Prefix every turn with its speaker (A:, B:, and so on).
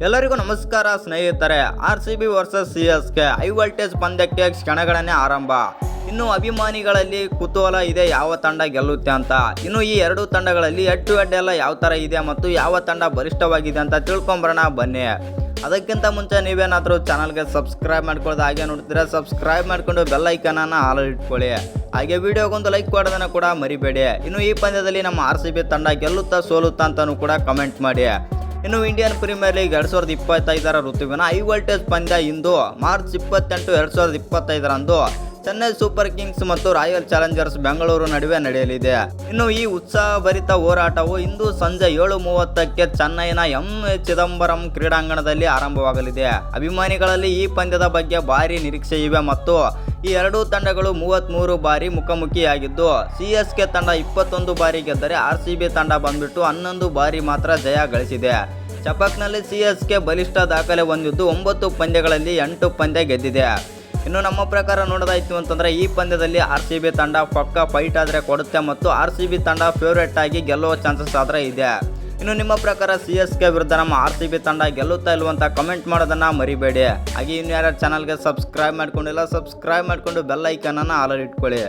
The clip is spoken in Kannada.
A: ಎಲ್ಲರಿಗೂ ನಮಸ್ಕಾರ, ಸ್ನೇಹಿತರೆ. R C B versus C S K high voltage ಪಂದ್ಯಕ್ಕೆ ಕ್ಷಣಗಳನ್ನೇ ಆರಂಭ. ಇನ್ನು ಅಭಿಮಾನಿಗಳಲ್ಲಿ ಕುತೂಹಲ ಇದೆ, ಯಾವ ತಂಡ ಗೆಲ್ಲುತ್ತೆ ಅಂತ. ಇನ್ನು ಈ ಎರಡು ತಂಡಗಳಲ್ಲಿ ಹೆಡ್ ಟು ಹೆಡ್ ಎಲ್ಲ ಯಾವ ಥರ ಇದೆ ಮತ್ತು ಯಾವ ತಂಡ ಬಲಿಷ್ಠವಾಗಿದೆ ಅಂತ ತಿಳ್ಕೊಂಬರೋಣ ಬನ್ನಿ. ಅದಕ್ಕಿಂತ ಮುಂಚೆ ನೀವೇನಾದರೂ ಚಾನಲ್ಗೆ ಸಬ್ಸ್ಕ್ರೈಬ್ ಮಾಡ್ಕೊಳ್ಳೋದು ಹಾಗೆ ನೋಡ್ತೀರಾ ಸಬ್ಸ್ಕ್ರೈಬ್ ಮಾಡ್ಕೊಂಡು ಬೆಲ್ ಐಕನನ್ನು ಹಾಲು ಇಟ್ಕೊಳ್ಳಿ. ಹಾಗೆ ವಿಡಿಯೋಗೊಂದು ಲೈಕ್ ಕೊಡೋದನ್ನು ಕೂಡ ಮರಿಬೇಡಿ. ಇನ್ನು ಈ ಪಂದ್ಯದಲ್ಲಿ ನಮ್ಮ ಆರ್ ಸಿ ಬಿ ತಂಡ ಗೆಲ್ಲುತ್ತಾ ಸೋಲುತ್ತಾ ಅಂತಲೂ ಕೂಡ ಕಮೆಂಟ್ ಮಾಡಿ. ಇನ್ನು ಇಂಡಿಯನ್ ಪ್ರೀಮಿಯರ್ ಲೀಗ್ ಎರಡು ಸಾವಿರದ ಇಪ್ಪತ್ತೈದರ ಋತುವಿನ ಹೈ ವೋಲ್ಟೇಜ್ ಪಂದ್ಯ ಇಂದು ಮಾರ್ಚ್ ಇಪ್ಪತ್ತೆಂಟು ಎರಡು ಸಾವಿರದ ಇಪ್ಪತ್ತೈದರಂದು ಚೆನ್ನೈ ಸೂಪರ್ ಕಿಂಗ್ಸ್ ಮತ್ತು ರಾಯಲ್ ಚಾಲೆಂಜರ್ಸ್ ಬೆಂಗಳೂರು ನಡುವೆ ನಡೆಯಲಿದೆ. ಇನ್ನು ಈ ಉತ್ಸಾಹಭರಿತ ಹೋರಾಟವು ಇಂದು ಸಂಜೆ ಏಳು ಮೂವತ್ತಕ್ಕೆ ಚೆನ್ನೈನ ಎಂ ಚಿದಂಬರಂ ಕ್ರೀಡಾಂಗಣದಲ್ಲಿ ಆರಂಭವಾಗಲಿದೆ. ಅಭಿಮಾನಿಗಳಲ್ಲಿ ಈ ಪಂದ್ಯದ ಬಗ್ಗೆ ಭಾರಿ ನಿರೀಕ್ಷೆ ಇವೆ ಮತ್ತು ಈ ಎರಡೂ ತಂಡಗಳು ಮೂವತ್ತ್ಮೂರು ಬಾರಿ ಮುಖಾಮುಖಿಯಾಗಿದ್ದು, ಸಿ ಎಸ್ ಕೆ ತಂಡ ಇಪ್ಪತ್ತೊಂದು ಬಾರಿ ಗೆದ್ದರೆ ಆರ್ ಸಿ ಬಿ ತಂಡ ಬಂದ್ಬಿಟ್ಟು ಹನ್ನೊಂದು ಬಾರಿ ಮಾತ್ರ ಜಯ ಗಳಿಸಿದೆ. ಚಪಕ್ನಲ್ಲಿ ಸಿ ಎಸ್ ಕೆ ಬಲಿಷ್ಠ ದಾಖಲೆ ಹೊಂದಿದ್ದು, ಒಂಬತ್ತು ಪಂದ್ಯಗಳಲ್ಲಿ ಎಂಟು ಪಂದ್ಯ ಗೆದ್ದಿದೆ. ಇನ್ನು ನಮ್ಮ ಪ್ರಕಾರ ನೋಡೋದಾಯಿತು ಅಂತಂದರೆ, ಈ ಪಂದ್ಯದಲ್ಲಿ ಆರ್ ಸಿ ಬಿ ತಂಡ ಪಕ್ಕ ಫೈಟ್ ಆದರೆ ಕೊಡುತ್ತೆ ಮತ್ತು ಆರ್ ಸಿ ಬಿ ತಂಡ ಫೇವ್ರೇಟ್ ಆಗಿ ಗೆಲ್ಲುವ ಚಾನ್ಸಸ್ ಆದರೆ ಇದೆ. ಇನ್ನು ನಿಮ್ಮ ಪ್ರಕಾರ ಸಿ ಎಸ್ ಕೆ ವಿರುದ್ಧ ನಮ್ಮ ಆರ್ ಸಿ ಬಿ ತಂಡ ಗೆಲ್ಲುತ್ತಾ ಇಲ್ವಂತ ಕಮೆಂಟ್ ಮಾಡೋದನ್ನು ಮರಿಬೇಡಿ. ಹಾಗೆ ಇನ್ನು ಯಾರ್ಯಾರು ಚಾನಲ್ಗೆ ಸಬ್ಸ್ಕ್ರೈಬ್ ಮಾಡ್ಕೊಂಡಿಲ್ಲ ಸಬ್ಸ್ಕ್ರೈಬ್ ಮಾಡಿಕೊಂಡು ಬೆಲ್ ಐಕನನ್ನು ಆಲರ್ ಇಟ್ಕೊಳ್ಳಿ.